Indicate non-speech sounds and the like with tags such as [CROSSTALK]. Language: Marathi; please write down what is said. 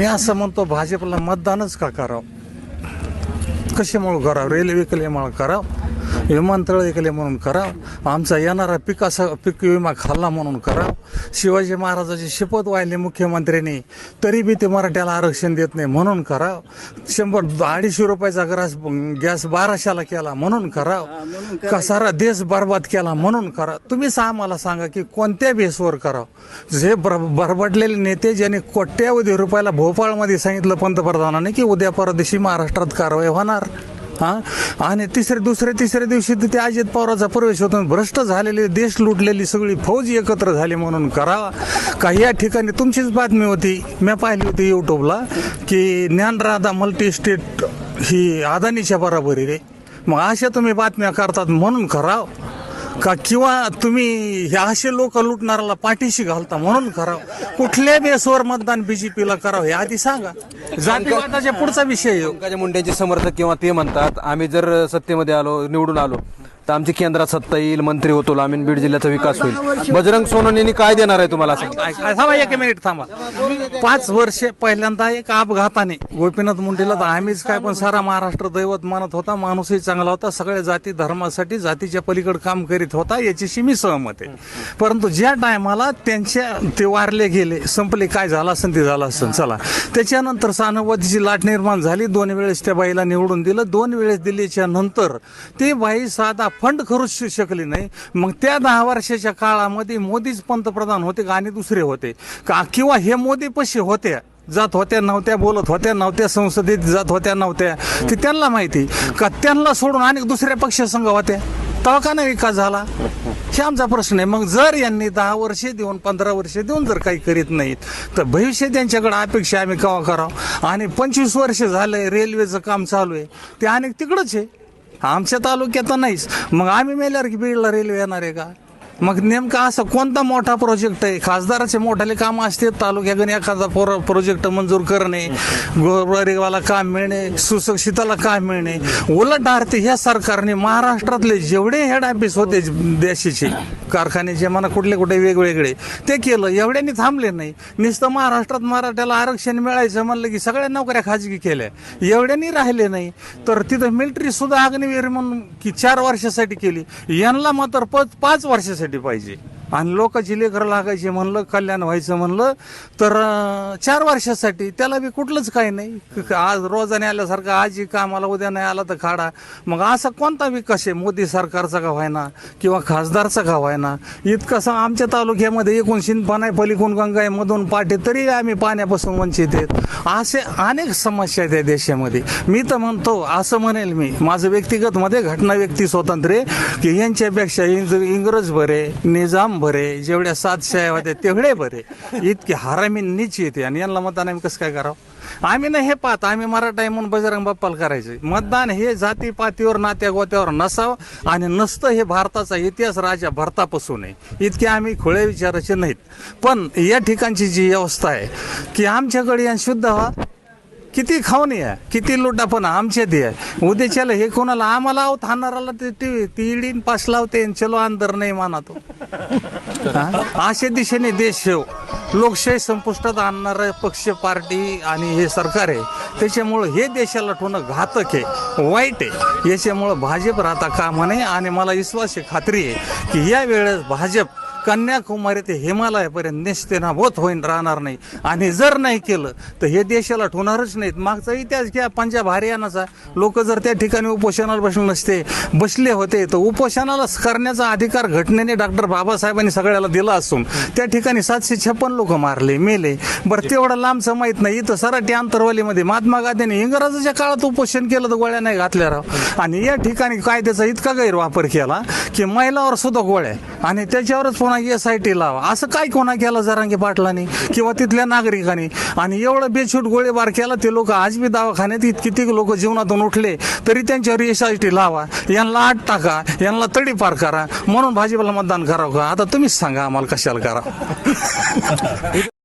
मी असं म्हणतो भाजपला मतदानच का करावं? कशामुळे करावं? रेल्वे केल्यामुळे करावं? विमानतळ ऐकले म्हणून करावं आमचा येणारा पिकासा पीक विमा खाल्ला म्हणून करावं शिवाजी महाराजाची शपथ वाहिली मुख्यमंत्र्यांनी तरी बी ते मराठ्याला आरक्षण देत नाही म्हणून करावं शंभर अडीचशे रुपयाचा ग्रास गॅस बाराशेला केला म्हणून करावं का सारा देश बर्बाद केला म्हणून करा. तुम्हीच आम्हाला सांगा की कोणत्या बेसवर करावं जे बर बरबडलेले नेते ज्यांनी कोट्यावधी रुपयाला भोपाळमध्ये सांगितलं पंतप्रधानाने की उद्या परदेशी महाराष्ट्रात कारवाई होणार. हा? आणि तिसऱ्या दुसऱ्या तिसऱ्या दिवशी तर ते अजित पवाराचा प्रवेश होतो. भ्रष्ट झालेले देश लुटलेली सगळी फौज एकत्र झाली म्हणून करावा. का या ठिकाणी तुमचीच बातमी होती. मी पाहिली होती यूट्यूबला की ज्ञानराधा मल्टी स्टेट ही अदानीच्या बरोबरी रे मग अशा तुम्ही बातम्या करतात म्हणून करावं. का किंवा तुम्ही हे असे लोक लुटणाऱ्याला पाठीशी घालता म्हणून करावं कुठल्या बेसवर मतदान बीजेपीला करावं हे आधी सांगा जातीवादाच्या पुढचा विषय. पंकजा मुंडेंचे समर्थक किंवा ते म्हणतात आम्ही जर सत्तेमध्ये आलो निवडून आलो तर आमची केंद्रात सत्ता येईल मंत्री होतो आम्ही बीड जिल्ह्याचा विकास होईल. बजरंग सोनवणेंनी काय देणार आहे तुम्हाला असं? थांबा एक मिनिट थांबा. पाच वर्षे पहिल्यांदा एक अपघाताने गोपीनाथ मुंडेला तर आम्हीच काय पण सारा महाराष्ट्र दैवत मानत होता माणूसही चांगला होता सगळ्या जाती धर्मासाठी जातीच्या पलीकडे काम करीत होता याच्याशी मी सहमत आहे. परंतु ज्या टायमाला त्यांच्या ते वारले गेले संपले काय झालं असेल ते झालं असेल चला. त्याच्यानंतर सहानुभूतीची लाट निर्माण झाली दोन वेळेस त्या बाईला निवडून दिलं दोन वेळेस दिल्याच्या नंतर ते बाई साधा फंड करूच शकली नाही. मग त्या दहा वर्षाच्या काळामध्ये मोदीच पंतप्रधान होते का आणि दुसरे होते? का किंवा हे मोदी पशी होत्या जात होत्या नव्हत्या बोलत होत्या नव्हत्या संसदेत जात होत्या नव्हत्या ते त्यांना माहिती. का त्यांना सोडून अनेक दुसऱ्या पक्षसंघ होत्या? तेव्हा का नाही विकास झाला? हे आमचा प्रश्न आहे. मग जर यांनी दहा वर्षे देऊन पंधरा वर्षे देऊन जर काही करीत नाहीत तर भविष्य त्यांच्याकडे अपेक्षा आम्ही केव्हा करावं? आणि पंचवीस वर्ष झालंय रेल्वेचं काम चालू आहे. ते अनेक तिकडंच आहे. आमच्या तालुक्यात नाहीच. मग आम्ही मेल्यावर की बीडला रेल्वे येणार आहे का? मग नेमका असं कोणता मोठा प्रोजेक्ट आहे? खासदाराचे मोठाले काम असते तालुक्याकडे एखादा प्रो प्रोजेक्ट मंजूर करणे गोरगरिबाला काम मिळणे सुशिक्षिताला काम मिळणे. उलट आरती ह्या सरकारने महाराष्ट्रातले जेवढे हेड ऑफिस होते देशाचे कारखान्याचे म्हणा कुठले कुठे वेगवेगळे ते केलं एवढ्यांनी थांबले नाही. नुसतं महाराष्ट्रात मराठ्याला आरक्षण मिळायचं म्हणलं की सगळ्या नोकऱ्या खाजगी केल्या. एवढ्यांनी राहिले नाही. तर तिथं मिलिटरी सुद्धा अग्निवीर म्हणून की चार वर्षासाठी केली. यांना मात्र पाच वर्षासाठी पाहिजे आणि लोकांची लेकरं लागायची म्हणलं कल्याण व्हायचं म्हणलं तर चार वर्षासाठी त्याला बी कुठलंच काही नाही. क- आज रोजाने आल्यासारखं आजी कामाला उद्या नाही आला तर खाडा. मग असा कोणता विकास आहे मोदी सरकारचा का व्हायना किंवा खासदारचा का व्हायना? इतकंसं आमच्या तालुक्यामध्ये एकूण शिंदपान आहे पलीकडून गंगा आहे मधून पाटे तरी आम्ही पाण्यापासून वंचित आहेत. असे अनेक समस्या आहेत या देशामध्ये. मी तर म्हणतो असं म्हणेल मी माझं व्यक्तिगतमध्ये घटना व्यक्ती स्वातंत्र्य आहे की यांच्यापेक्षा इंग्रज बरे निजाम बरे जेवढ्या सातशे होत्या तेवढे बरे. इतके हरामी नीच येते. आणि यांना मतदान आम्ही कसं काय करावं? आम्ही नाही हे पाहत आम्ही मराठा आहे म्हणून बजरंग बाप्पाला करायचे मतदान हे जाती पातीवर नात्या गोत्यावर नसावं आणि नसतं हे भारताचा इतिहास राजा भरतापासून आहे. इतके आम्ही खुळे विचाराचे नाहीत. पण या ठिकाणची जी व्यवस्था आहे की आमच्याकडे यांनी शुद्ध व्हा किती खाऊन या किती लुटा पण आमच्या दे उद्याच्याला हे कोणाला आम्हाला आहोत हाणाराला ते ती ती इडीन पास लावते आणि चलो अंदर नाही माना तो अशा दिशेने देश शेव लोकशाही संपुष्टात आणणारं पक्ष पार्टी आणि हे सरकार आहे. त्याच्यामुळं हे देशाला ठेवणं घातक आहे. वाईट आहे. याच्यामुळं भाजप राहता कामा नये आणि मला विश्वास आहे खात्री आहे की या वेळेस भाजप कन्याकुमारी ते हिमालयापर्यंत निस्तेनाभूत होईन राहणार नाही. आणि जर नाही केलं तर हे देशाला ठेवणारच नाहीत. मागचा इतिहास घ्या पंजाब हरियाणाचा. लोक जर त्या ठिकाणी उपोषणाला बसले नसते बसले होते तर उपोषणाला करण्याचा अधिकार घटनेने डॉक्टर बाबासाहेबांनी सगळ्याला दिला असून त्या ठिकाणी सातशे छप्पन लोक मारले मेले. बरं तेवढं लांबचं माहीत नाही. इथं सराठी आंतरवालीमध्ये महात्मा गांधींनी इंग्रजाच्या काळात उपोषण केलं तर गोळ्या नाही घातल्या राव. आणि या ठिकाणी कायद्याचा इतका गैरवापर केला की महिलावर सुद्धा गोळ्या आणि त्याच्यावरच पुन्हा एस आय टी लावा. असं काय कोणा केलं जरांगी पाटलांनी? किंवा तिथल्या नागरिकांनी? आणि एवढं बेछूट गोळीबार केला ते लोक आज बी दवाखान्यात इत- किती लोक जीवनातून उठले तरी त्यांच्यावर एस आय टी लावा. यांना आठ टाका यांना तडीपार करा. म्हणून भाजीपाला मतदान करावं का? आता तुम्हीच सांगा आम्हाला कशाला करा. [LAUGHS]